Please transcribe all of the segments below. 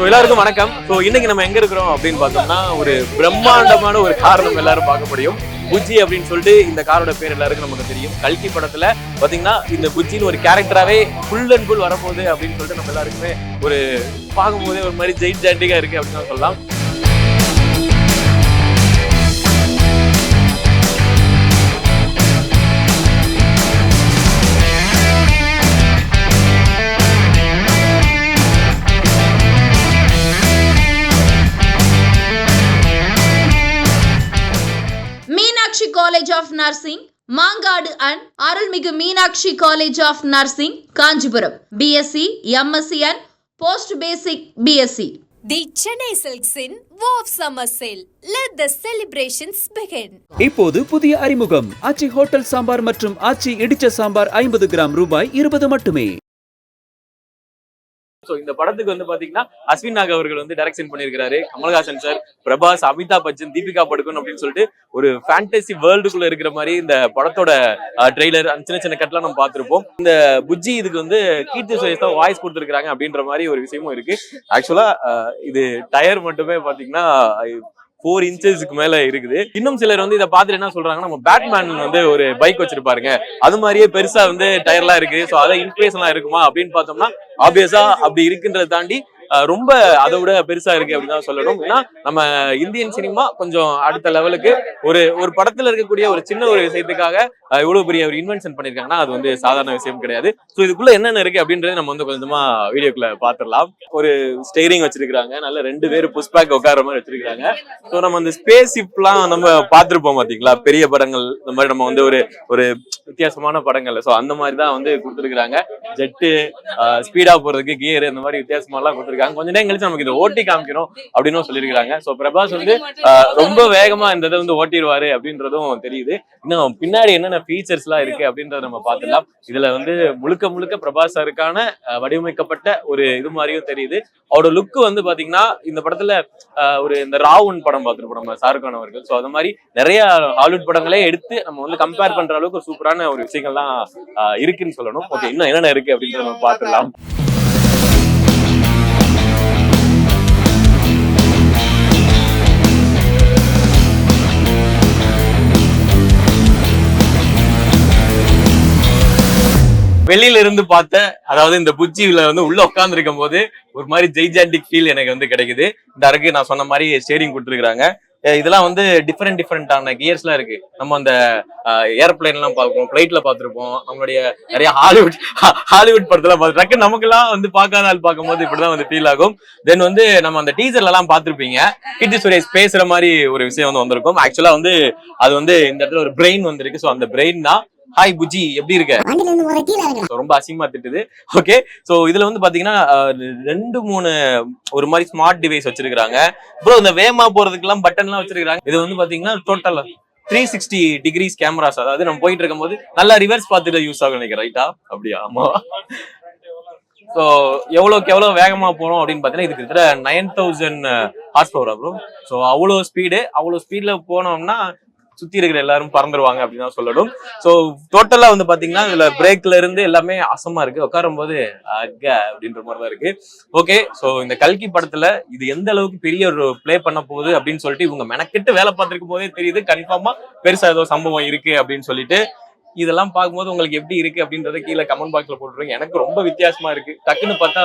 So எல்லாருக்கும் வணக்கம். So இன்னைக்கு நம்ம எங்க இருக்கிறோம் அப்படின்னு பார்த்தோம்னா ஒரு பிரம்மாண்டமான ஒரு கார் நம்ம எல்லாரும் பார்க்க முடியும். புஜ்ஜி அப்படின்னு சொல்லிட்டு இந்த காரோட பேர் எல்லாருக்கும் நமக்கு தெரியும். கல்கி படத்துல பாத்தீங்கன்னா இந்த புஜ்ஜின்னு ஒரு கேரக்டராகவே ஃபுல் அண்ட் ஃபுல் வரப்போகுது அப்படின்னு சொல்லிட்டு நம்ம எல்லாருக்குமே ஒரு பார்க்கும்போதே ஒரு மாதிரி ஜெயிட் ஜாண்டிகா இருக்கு அப்படின்னு சொல்லலாம். College of nursing Mangadu and Arulmigu Meenakshi college of nursing Kanchipuram BSc MSc and post basic BSc The Chennai Silks in Wow Summer Sale. Let the celebrations begin. இப்போது புதிய அறிமுகம் ஆச்சி ஹோட்டல் சாம்பார் மற்றும் ஆச்சி இடிச்ச சாம்பார் ஐம்பது கிராம் ரூபாய் இருபது மட்டுமே ஸோ இந்த படத்துக்கு வந்து பாத்தீங்கன்னா அஸ்வின் நாக் அவர்கள் வந்து டைரக்ஷன் பண்ணியிருக்காரு கமல்ஹாசன் சார் பிரபாஸ் அமிதாப் பச்சன் தீபிகா படுக்கன் அப்படின்னு சொல்லிட்டு ஒரு ஃபேண்டசி வேர்ல்டுக்குள்ள இருக்கிற மாதிரி இந்த படத்தோட ட்ரெய்லர் சின்ன சின்ன கட்லாம் நம்ம பார்த்துருப்போம். இந்த புஜ்ஜி இதுக்கு வந்து கீர்த்தி சுரேஷ் தான் வாய்ஸ் கொடுத்துருக்காங்க அப்படின்ற மாதிரி ஒரு விஷயமும் இருக்கு. ஆக்சுவலா இது டயர் மட்டுமே பாத்தீங்கன்னா ஃபோர் இன்ச்சஸ்க்கு மேல இருக்குது. இன்னும் சிலர் வந்து இதை பார்த்துட்டு என்ன சொல்றாங்கன்னா நம்ம பேட்மேன் வந்து ஒரு பைக் வச்சிருப்பாருங்க. அது மாதிரியே பெருசா வந்து டயர்லாம் இருக்கு. ஸோ அதை இன்ஃபிளேஷன்லாம் இருக்குமா அப்படின்னு பார்த்தோம்னா ஆப்வியஸா அப்படி இருக்குன்றதை தாண்டி ரொம்ப அதை விட பெருசா இருக்கு அப்படின்னு தான் சொல்லணும். ஏன்னா நம்ம இந்தியன் சினிமா கொஞ்சம் அடுத்த லெவலுக்கு ஒரு ஒரு படத்துல இருக்கக்கூடிய ஒரு சின்ன ஒரு விஷயத்துக்காக இவ்வளவு பெரிய ஒரு இன்வென்ஷன் பண்ணிருக்காங்கன்னா அது வந்து சாதாரண விஷயம் கிடையாது. ஸோ இதுக்குள்ள என்னென்ன இருக்கு அப்படின்றத நம்ம வந்து கொஞ்சமா வீடியோக்குள்ள பாத்துடலாம் ஒரு ஸ்டெயரிங் வச்சிருக்காங்க நல்ல ரெண்டு பேர் புஷ் பேக் உட்கார மாதிரி வச்சிருக்காங்க ஸோ நம்ம அந்த ஸ்பேஸ் ஷிப்லாம் நம்ம பாத்துருப்போம் பாத்தீங்களா? பெரிய படங்கள் இந்த மாதிரி நம்ம வந்து ஒரு ஒரு வித்தியாசமான படங்கள். ஸோ அந்த மாதிரி தான் வந்து கொடுத்துருக்காங்க ஜெட்டு ஸ்பீடா uh, போறதுக்கு கியர் இந்த மாதிரி வித்தியாசமா எல்லாம் கொடுத்துருக்காங்க கொஞ்ச நேரம் கழிச்சு நமக்கு இதை ஓட்டி காமிக்கணும் அப்படின்னு சொல்லியிருக்காங்க. ஸோ பிரபாஸ் வந்து uh, ரொம்ப வேகமா இந்த இதை வந்து ஓட்டிடுவாரு அப்படின்றதும் தெரியுது. இன்னும் பின்னாடி என்னென்ன ஃபீச்சர்ஸ் எல்லாம் இருக்கு அப்படின்றத நம்ம பாத்துக்கலாம் இதுல வந்து முழுக்க முழுக்க பிரபாஸ் சாருக்கான uh, வடிவமைக்கப்பட்ட ஒரு இது மாதிரியும் தெரியுது. அவரோட லுக் வந்து பாத்தீங்கன்னா இந்த படத்துல ஒரு இந்த ராவுன் படம் பார்த்துருப்போம் நம்ம ஷாருக் கான் அவர்கள் ஸோ அது மாதிரி நிறைய ஹாலிவுட் படங்களே எடுத்து நம்ம வந்து கம்பேர் பண்ற அளவுக்கு ஒரு சூப்பரான ஒரு விஷயங்கள்லாம் இருக்குன்னு சொல்லணும். ஓகே இன்னும் என்னென்ன இருக்கு அப்படின்றத நம்ம பார்த்துடலாம். வெளியில இருந்து பார்த்த அதாவது இந்த புஜ்ஜில வந்து உள்ள உட்கார்ந்து இருக்கும் போது ஒரு மாதிரி ஜெய்ஜாண்டிக் ஃபீல் எனக்கு வந்து கிடைக்குது. இந்த அருக்கு நான் சொன்ன மாதிரி ஸ்டேரிங் கொடுத்துருக்காங்க இதெல்லாம் வந்து டிஃப்ரெண்ட் டிஃப்ரெண்டான கியர்ஸ்லாம் இருக்கு. நம்ம அந்த ஏர்பிளைன்லாம் பார்ப்போம் ஃப்ளைட்ல பார்த்துருப்போம். நம்மளுடைய நிறைய ஹாலிவுட் ஹாலிவுட் படத்துல பார்த்து நமக்கெல்லாம் வந்து பார்க்காத ஆள் பார்க்கும்போது இப்படிதான் வந்து ஃபீல் ஆகும். தென் வந்து நம்ம அந்த டீசர்ல எல்லாம் கிட்டி சுரேஷ் பேசுற மாதிரி ஒரு விஷயம் வந்து வந்திருக்கும். ஆக்சுவலா வந்து அது வந்து இந்த இடத்துல ஒரு பிரெயின் வந்திருக்கு. ஸோ அந்த பிரெயின் தான் ஹாய் புஜி எப்படி இருக்க? ரொம்ப அசிங்கமா திட்டுது. ஓகே சோ இதுல வந்து பாத்தீங்கன்னா ரெண்டு மூணு ஒரு மாதிரி ஸ்மார்ட் டிவைஸ் வச்சிருக்காங்க ப்ரோ இந்த வேமா போறதுக்கெல்லாம் பட்டன் எல்லாம் வச்சிருக்காங்க இது வந்து பாத்தீங்கன்னா total three sixty degrees cameras அதாவது நம்ம போயிட்டு இருக்கும்போது நல்லா ரிவர்ஸ் பார்த்துட்டு யூஸ் ஆகும் நினைக்கிறேன். ரைட்டா அப்படியா? ஆமா. ஸோ எவ்வளோக்கு எவ்வளோ வேகமா போறோம் அப்படின்னு பார்த்தீங்கன்னா இது கிட்டத்தட்ட நைன் தௌசண்ட் ஹார்ஸ் பவரா ப்ரோ ஸோ அவ்வளோ ஸ்பீடு அவ்வளோ ஸ்பீட்ல போனோம்னா சுத்தி இருக்கிற எல்லாரும் பறந்துருவாங்க அப்படின்னு தான் சொல்லணும். ஸோ டோட்டலா வந்து பாத்தீங்கன்னா இதுல பிரேக்ல இருந்து எல்லாமே அசமா இருக்கு. உட்காரும் போது அக அப்படின்ற மாதிரி தான் இருக்கு. ஓகே ஸோ இந்த கல்கி படத்துல இது எந்த அளவுக்கு பெரிய ஒரு ப்ளே பண்ண போகுது அப்படின்னு சொல்லிட்டு இவங்க மெனக்கெட்டு வேலை பார்த்துருக்கும் போதே தெரியுது. கன்ஃபார்மா பெருசா ஏதோ சம்பவம் இருக்கு அப்படின்னு சொல்லிட்டு. இதெல்லாம் பார்க்கும்போது உங்களுக்கு எப்படி இருக்கு அப்படின்றத கீழே கமெண்ட் பாக்ஸ்ல போட்டுருங்க. எனக்கு ரொம்ப வித்தியாசமா இருக்கு. டக்குன்னு பார்த்தா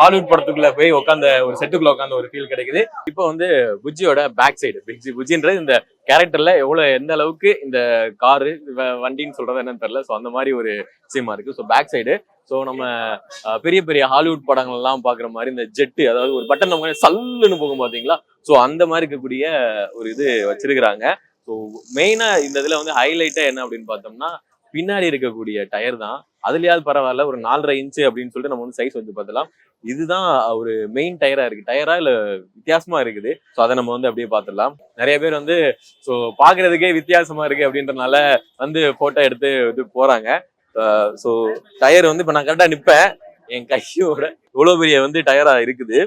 ஹாலிவுட் படத்துக்குள்ள போய் உட்காந்த ஒரு செட்டுக்குள்ள உட்காந்த ஒரு ஃபீல் கிடைக்குது. இப்போ வந்து புஜ்ஜியோட பேக் சைடு பிக்ஜி புஜ்ஜின்றது இந்த கேரக்டர்ல எவ்வளவு எந்த அளவுக்கு இந்த காரு வண்டின்னு சொல்றது என்னன்னு தெரியல. ஸோ அந்த மாதிரி ஒரு விஷயமா இருக்கு. ஸோ பேக் சைடு ஸோ நம்ம பெரிய பெரிய ஹாலிவுட் படங்கள் எல்லாம் பாக்குற மாதிரி இந்த ஜெட்டு அதாவது ஒரு பட்டன் நம்ம சல்லுன்னு போகும் பாத்தீங்களா? ஸோ அந்த மாதிரி இருக்கக்கூடிய ஒரு இது வச்சிருக்கிறாங்க. ஸோ மெயினாக இந்த இதில் வந்து ஹைலைட்டாக என்ன அப்படின்னு பார்த்தோம்னா பின்னாடி இருக்கக்கூடிய டயர் தான். அதுலயாவது பரவாயில்ல ஒரு நாலரை இன்ச்சு அப்படின்னு சொல்லிட்டு நம்ம வந்து சைஸ் வந்து பார்த்தலாம் இதுதான் ஒரு மெயின் டயரா இருக்கு. டயரா இல்ல வித்தியாசமா இருக்குது. ஸோ அதை நம்ம வந்து அப்படியே பார்த்துடலாம். நிறைய பேர் வந்து ஸோ பாக்குறதுக்கே வித்தியாசமா இருக்கு அப்படின்றனால வந்து போட்டோ எடுத்து இது போறாங்க. ஸோ டயர் வந்து இப்போ நான் கரெக்டாக நிற்பேன் என் கையோட இவ்வளோ பெரிய வந்து டயரா இருக்குது.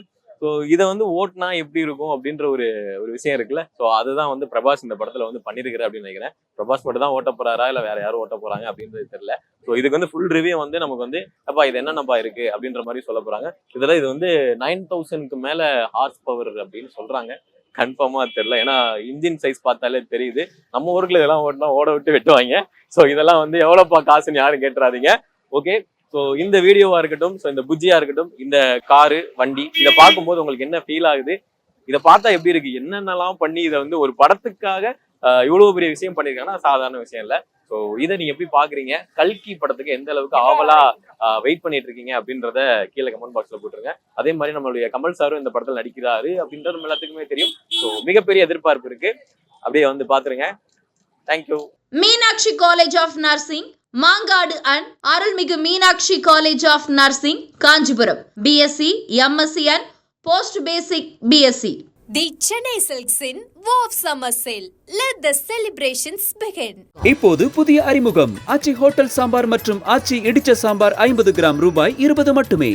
ஸோ இதை வந்து ஓட்டுனா எப்படி இருக்கும் அப்படின்ற ஒரு ஒரு விஷயம் இருக்குல்ல. ஸோ அதுதான் வந்து பிரபாஸ் இந்த படத்துல வந்து பண்ணிருக்கிற அப்படின்னு நினைக்கிறேன். பிரபாஸ் மட்டும் தான் ஓட்ட போறாரா? இல்ல வேற யாரும் ஓட்ட போறாங்க அப்படின்றது தெரியல. ஸோ இதுக்கு வந்து ஃபுல் ரிவ்யூ வந்து நமக்கு வந்து அப்பா இது என்னென்னப்பா இருக்கு அப்படின்ற மாதிரி சொல்ல போறாங்க. இதுல இது வந்து நைன் தௌசண்ட்க்கு மேல ஹார்ஸ் பவர் அப்படின்னு சொல்றாங்க. கன்ஃபார்மா தெரியல. ஏன்னா இன்ஜின் சைஸ் பார்த்தாலே தெரியுது. நம்ம ஊருக்குள்ள இதெல்லாம் ஓட்டினா ஓட விட்டு வெட்டுவாங்க. ஸோ இதெல்லாம் வந்து எவ்வளோப்பா காசுன்னு யாரும் கேட்டுறாதீங்க. ஓகே ஸோ இந்த வீடியோவா இருக்கட்டும் ஸோ இந்த புஜ்ஜியா இருக்கட்டும் இந்த காரு வண்டி இதை பார்க்கும்போது உங்களுக்கு என்ன ஃபீல் ஆகுது? இதை பார்த்தா எப்படி இருக்கு? என்னென்னலாம் பண்ணி இதை வந்து ஒரு படத்துக்காக இவ்வளவு பெரிய விஷயம் பண்ணிருக்காங்கன்னா சாதாரண விஷயம் இல்லை. ஸோ இதை நீங்க எப்படி பாக்குறீங்க கல்கி படத்துக்கு எந்த அளவுக்கு ஆவலா வெயிட் பண்ணிட்டு இருக்கீங்க அப்படின்றத கீழே கமெண்ட் பாக்ஸ்ல போட்டுருங்க. அதே மாதிரி நம்மளுடைய கமல் சாரும் இந்த படத்தில் நடிக்கிறாரு அப்படின்றது நம்ம எல்லாத்துக்குமே தெரியும். ஸோ மிகப்பெரிய எதிர்பார்ப்பு இருக்கு. அப்படியே வந்து பாத்துருங்க thank you Meenakshi college of nursing Mangadu and Arulmigu Meenakshi college of nursing Kanchipuram. BSc MSc and post basic BSc The Chennai Silks in War of Summer Sale. Let the celebrations begin. இப்போது புதிய அறிமுகம். ஆச்சி hotel sambar மற்றும் ஆச்சி இடிச்ச சாம்பார் ஐம்பது gram ரூபாய் இருபது மட்டுமே.